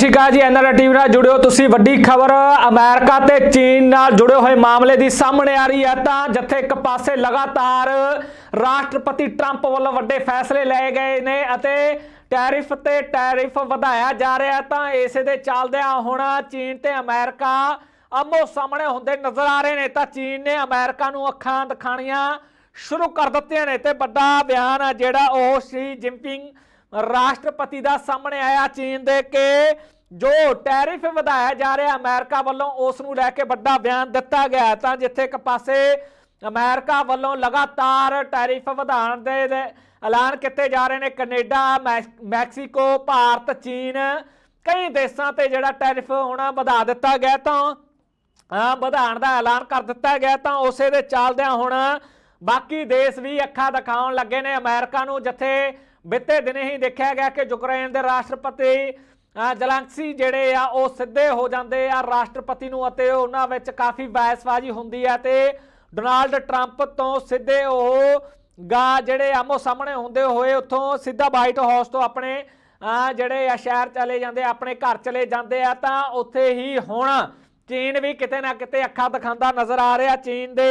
ਠੀਕ ਆ ਜੀ ਐਨਆਰਆਈ ਟੀਵੀ ਨਾਲ ਜੁੜਿਓ ਤੁਸੀਂ। ਵੱਡੀ ਖਬਰ, ਅਮਰੀਕਾ ਤੇ ਚੀਨ ਨਾਲ ਜੁੜੇ ਹੋਏ ਮਾਮਲੇ ਦੀ ਸਾਹਮਣੇ ਆ ਰਹੀ ਹੈ ਤਾਂ ਜਿੱਥੇ ਇੱਕ ਪਾਸੇ ਲਗਾਤਾਰ ਰਾਸ਼ਟਰਪਤੀ ਟਰੰਪ ਵੱਲੋਂ ਵੱਡੇ ਫੈਸਲੇ ਲਏ ਗਏ ਨੇ ਅਤੇ ਟੈਰਿਫ ਤੇ ਟੈਰਿਫ ਵਧਾਇਆ ਜਾ ਰਿਹਾ ਤਾਂ ਇਸੇ ਦੇ ਚੱਲਦਿਆਂ ਹੁਣ ਚੀਨ ਤੇ ਅਮਰੀਕਾ ਆਮੋ ਸਾਹਮਣੇ ਹੁੰਦੇ ਨਜ਼ਰ ਆ ਰਹੇ ਨੇ। ਤਾਂ ਚੀਨ ਨੇ ਅਮਰੀਕਾ ਨੂੰ ਅੱਖਾਂ ਦਿਖਾਣੀਆਂ ਸ਼ੁਰੂ ਕਰ ਦਿੱਤੀਆਂ ਨੇ ਤੇ ਵੱਡਾ ਬਿਆਨ ਆ ਜਿਹੜਾ ਉਹ ਸ਼ੀ ਜਿੰਪਿੰਗ ਰਾਸ਼ਟਰਪਤੀ ਦਾ ਸਾਹਮਣੇ ਆਇਆ ਚੀਨ ਦੇ ਕੇ, ਜੋ ਟੈਰਿਫ ਵਧਾਇਆ ਜਾ ਰਿਹਾ ਅਮਰੀਕਾ ਵੱਲੋਂ, ਉਸ ਨੂੰ ਲੈ ਕੇ ਵੱਡਾ ਬਿਆਨ ਦਿੱਤਾ ਗਿਆ ਤਾਂ ਜਿੱਥੇ ਇੱਕ ਪਾਸੇ ਅਮਰੀਕਾ ਵੱਲੋਂ ਲਗਾਤਾਰ ਟੈਰਿਫ ਵਧਾਉਣ ਦੇ ਐਲਾਨ ਕੀਤੇ ਜਾ ਰਹੇ ਨੇ, ਕੈਨੇਡਾ ਮੈਕ- ਮੈਕਸੀਕੋ, ਭਾਰਤ, ਚੀਨ, ਕਈ ਦੇਸ਼ਾਂ ਤੇ ਜਿਹੜਾ ਟੈਰਿਫ ਹੋਣਾ ਵਧਾ ਦਿੱਤਾ ਗਿਆ ਤਾਂ ਵਧਾਉਣ ਦਾ ਐਲਾਨ ਕਰ ਦਿੱਤਾ ਗਿਆ ਤਾਂ ਉਸੇ ਦੇ ਚੱਲਦਿਆਂ ਹੁਣ ਬਾਕੀ ਦੇਸ਼ ਵੀ ਅੱਖਾਂ ਦਿਖਾਉਣ ਲੱਗੇ ਨੇ ਅਮਰੀਕਾ ਨੂੰ, ਜਿੱਥੇ ਬਿੱਤੇ ਦਿਨੇ ਹੀ ਦੇਖਿਆ ਗਿਆ ਕਿ ਯੂਕਰੇਨ ਦੇ ਰਾਸ਼ਟਰਪਤੀ ਅ, ਜਿਹੜੇ ਆ ਉਹ ਸਿੱਧੇ ਹੋ ਜਾਂਦੇ ਆ ਰਾਸ਼ਟਰਪਤੀ ਨੂੰ ਅਤੇ ਉਹਨਾਂ ਵਿੱਚ ਕਾਫੀ ਬਹਿਸਬਾਜ਼ੀ ਹੁੰਦੀ ਆ ਤੇ ਡੋਨਾਲਡ ਟਰੰਪ ਤੋਂ ਸਿੱਧੇ ਉਹ ਗਾ ਜਿਹੜੇ ਆਮੋ ਸਾਹਮਣੇ ਹੁੰਦੇ ਹੋਏ ਉੱਥੋਂ ਸਿੱਧਾ ਵਾਈਟ ਹਾਊਸ ਤੋਂ ਆਪਣੇ ਜਿਹੜੇ ਆ ਸ਼ਹਿਰ ਚਲੇ ਜਾਂਦੇ ਆਪਣੇ ਘਰ ਚਲੇ ਜਾਂਦੇ ਆ ਤਾਂ ਉੱਥੇ ਹੀ ਹੁਣ ਚੀਨ ਵੀ ਕਿਤੇ ਨਾ ਕਿਤੇ ਅੱਖਾਂ ਦਿਖਾਉਂਦਾ ਨਜ਼ਰ ਆ ਰਿਹਾ। ਚੀਨ ਦੇ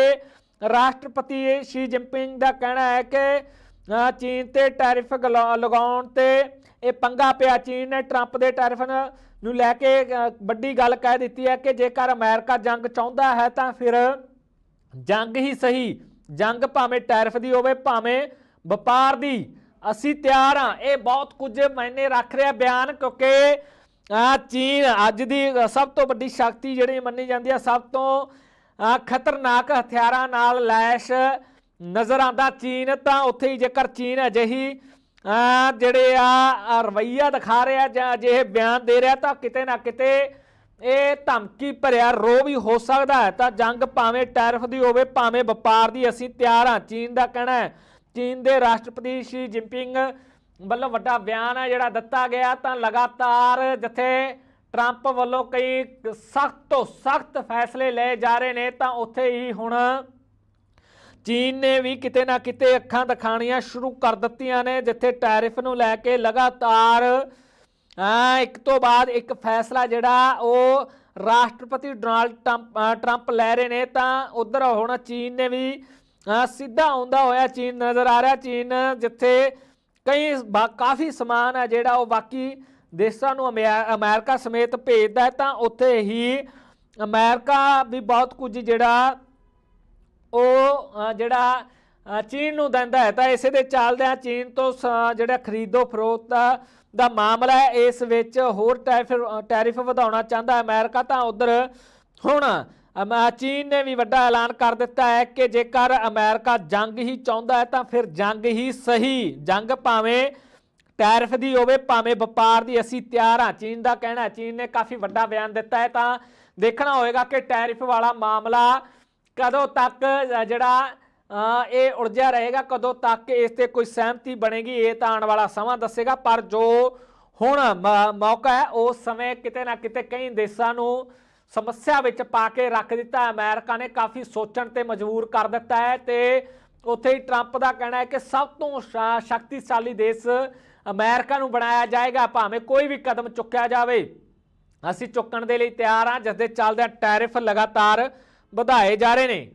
ਰਾਸ਼ਟਰਪਤੀ ਸ਼ੀ ਜਿੰਪਿੰਗ ਦਾ ਕਹਿਣਾ ਹੈ ਕਿ ਚੀਨ ਤੇ ਟੈਰਿਫ ਗਲਾ- ਲਗਾਉਣ ਤੇ ਇਹ ਪੰਗਾ ਪਿਆ। ਚੀਨ ਨੇ ਟਰੰਪ ਦੇ ਟੈਰਿਫ ਨੂੰ ਲੈ ਕੇ ਵੱਡੀ ਗੱਲ ਕਹਿ ਦਿੱਤੀ ਹੈ ਕਿ ਜੇਕਰ ਅਮਰੀਕਾ ਜੰਗ ਚਾਹੁੰਦਾ ਹੈ ਤਾਂ ਫਿਰ ਜੰਗ ਹੀ ਸਹੀ। ਜੰਗ ਭਾਵੇਂ ਟੈਰਿਫ ਦੀ ਹੋਵੇ, ਭਾਵੇਂ ਵਪਾਰ ਦੀ। ਅਸੀਂ ਤਿਆਰ ਹਾਂ। ਇਹ ਬਹੁਤ ਕੁਝ ਮੈਨੇ ਰੱਖ ਰਿਹਾ ਬਿਆਨ ਕਿਉਂਕਿ ਆ ਚੀਨ ਅੱਜ ਦੀ ਸਭ ਤੋਂ ਵੱਡੀ ਸ਼ਕਤੀ ਜਿਹੜੀ ਮੰਨੀ ਜਾਂਦੀ ਹੈ, ਸਭ ਤੋਂ ਖਤਰਨਾਕ ਹਥਿਆਰਾਂ ਨਾਲ ਲੈਸ਼ ਨਜ਼ਰ ਆਂਦਾ ਚੀਨ ਤਾਂ ਉੱਥੇ ਹੀ ਜੇਕਰ ਚੀਨ ਅਜਿਹੀ ਜਿਹੜੇ ਆ ਅ, ਰਵੱਈਆ ਦਿਖਾ ਰਿਹਾ ਜਾਂ ਅਜਿਹੇ ਬਿਆਨ ਦੇ ਰਿਹਾ ਤਾਂ ਕਿਤੇ ਨਾ ਕਿਤੇ ਇਹ ਧਮਕੀ ਭਰਿਆ ਰੋ ਵੀ ਹੋ ਸਕਦਾ ਹੈ। ਤਾਂ ਜੰਗ ਭਾਵੇਂ ਟੈਰਫ ਦੀ ਹੋਵੇ ਭਾਵੇਂ ਵਪਾਰ ਦੀ ਅਸੀਂ ਤਿਆਰ ਹਾਂ। ਚੀਨ ਦਾ ਕਹਿਣਾ ਹੈ ਚੀਨ ਦੇ ਰਾਸ਼ਟਰਪਤੀ ਸ਼ੀ ਜਿੰਪਿੰਗ ਵੱਲੋਂ ਵੱਡਾ ਬਿਆਨ ਹੈ ਜਿਹੜਾ ਦਿੱਤਾ ਗਿਆ ਤਾਂ ਲਗਾਤਾਰ ਜਿੱਥੇ ਟਰੰਪ ਵੱਲੋਂ ਕਈ ਸਖਤ ਤੋਂ ਸਖਤ ਫੈਸਲੇ ਲਏ ਜਾ ਰਹੇ ਨੇ ਤਾਂ ਉੱਥੇ ਹੀ ਹੁਣ ਚੀਨ ਨੇ ਵੀ ਕਿਤੇ ਨਾ ਕਿਤੇ ਅੱਖਾਂ ਦਿਖਾਣੀਆਂ ਸ਼ੁਰੂ ਕਰ ਦਿੱਤੀਆਂ ਨੇ, ਜਿੱਥੇ ਟੈਰਿਫ ਨੂੰ ਲੈ ਕੇ ਲਗਾਤਾਰ ਇੱਕ ਤੋਂ ਬਾਅਦ ਇੱਕ ਫੈਸਲਾ ਜਿਹੜਾ ਉਹ ਰਾਸ਼ਟਰਪਤੀ ਡੋਨਾਲਡ ਟਰੰਪ ਟਰੰਪ ਲੈ ਰਹੇ ਨੇ, ਤਾਂ ਉਧਰ ਹੁਣ ਚੀਨ ਨੇ ਵੀ ਸਿੱਧਾ ਆਉਂਦਾ ਹੋਇਆ ਚੀਨ ਨਜ਼ਰ ਆ ਰਿਹਾ, ਚੀਨ ਜਿੱਥੇ ਕਈ ਬਾ- ਕਾਫੀ ਸਮਾਨ ਹੈ ਜਿਹੜਾ ਉਹ ਬਾਕੀ ਦੇਸ਼ਾਂ ਨੂੰ ਅਮੈ- ਅਮਰੀਕਾ ਸਮੇਤ ਭੇਜਦਾ ਹੈ, ਤਾਂ ਉੱਥੇ ਹੀ ਅਮਰੀਕਾ ਵੀ ਬਹੁਤ ਕੁਝ ਜਿਹੜਾ ਉਹ ਜਿਹੜਾ ਚੀਨ ਨੂੰ ਦਿੰਦਾ ਹੈ। ਤਾਂ ਇਸੇ ਦੇ ਚੱਲਦਿਆਂ ਚੀਨ ਤੋਂ ਸ- ਜਿਹੜਾ ਖਰੀਦੋ ਫਰੋਖਤ ਦਾ ਮਾਮਲਾ ਹੈ ਇਸ ਵਿੱਚ ਹੋਰ ਟੈਰਿਫ ਟੈਰਿਫ ਵਧਾਉਣਾ ਚਾਹੁੰਦਾ ਹੈ ਅਮਰੀਕਾ। ਤਾਂ ਉਧਰ ਹੁਣ ਅਮ, ਚੀਨ ਨੇ ਵੀ ਵੱਡਾ ਐਲਾਨ ਕਰ ਦਿੱਤਾ ਹੈ ਕਿ ਜੇਕਰ ਅਮਰੀਕਾ ਜੰਗ ਹੀ ਚਾਹੁੰਦਾ ਹੈ ਤਾਂ ਫਿਰ ਜੰਗ ਹੀ ਸਹੀ। ਜੰਗ ਭਾਵੇਂ ਟੈਰਿਫ ਦੀ ਹੋਵੇ ਭਾਵੇਂ ਵਪਾਰ ਦੀ। ਅਸੀਂ ਤਿਆਰ ਹਾਂ। ਚੀਨ ਦਾ ਕਹਿਣਾ ਚੀਨ ਨੇ ਕਾਫੀ ਵੱਡਾ ਬਿਆਨ ਦਿੱਤਾ ਹੈ। ਤਾਂ ਦੇਖਣਾ ਹੋਏਗਾ ਕਿ ਟੈਰਿਫ ਵਾਲਾ ਮਾਮਲਾ ਕਦੋਂ ਤੱਕ ਜਿਹੜਾ ਇਹ ਉਲਝਿਆ ਰਹੇਗਾ, ਕਦੋਂ ਤੱਕ ਇਸ ਤੇ ਕੋਈ ਸਹਿਮਤੀ ਬਣੇਗੀ, ਇਹ ਤਾਂ ਆਉਣ ਵਾਲਾ ਸਮਾਂ ਦੱਸੇਗਾ ਪਰ ਜੋ ਹੁਣ ਮ- ਮੌਕਾ ਹੈ ਉਸ ਸਮੇਂ ਕਿਤੇ ਨਾ ਕਿਤੇ ਕਈ ਦੇਸ਼ਾਂ ਨੂੰ ਸਮੱਸਿਆ ਵਿੱਚ ਪਾ ਕੇ ਰੱਖ ਦਿੱਤਾ ਹੈ। ਅਮਰੀਕਾ ਨੇ ਕਾਫੀ ਸੋਚਣ ਤੇ ਮਜਬੂਰ ਕਰ ਦਿੱਤਾ ਹੈ ਤੇ ਉੱਥੇ ਹੀ ਟਰੰਪ ਦਾ ਕਹਿਣਾ ਹੈ ਕਿ ਸਭ ਤੋਂ ਸ਼- ਸ਼ਕਤੀਸ਼ਾਲੀ ਦੇਸ਼ ਅਮਰੀਕਾ ਨੂੰ ਬਣਾਇਆ ਜਾਏਗਾ, ਭਾਵੇਂ ਕੋਈ ਵੀ ਕਦਮ ਚੁੱਕਿਆ ਜਾਵੇ ਅਸੀਂ ਚੁੱਕਣ ਦੇ ਲਈ ਤਿਆਰ ਹਾਂ, ਜਿਸ ਦੇ ਚੱਲਦਿਆਂ ਟੈਰਿਫ ਲਗਾਤਾਰ ਵਧਾਏ ਜਾ ਰਹੇ ਨੇ।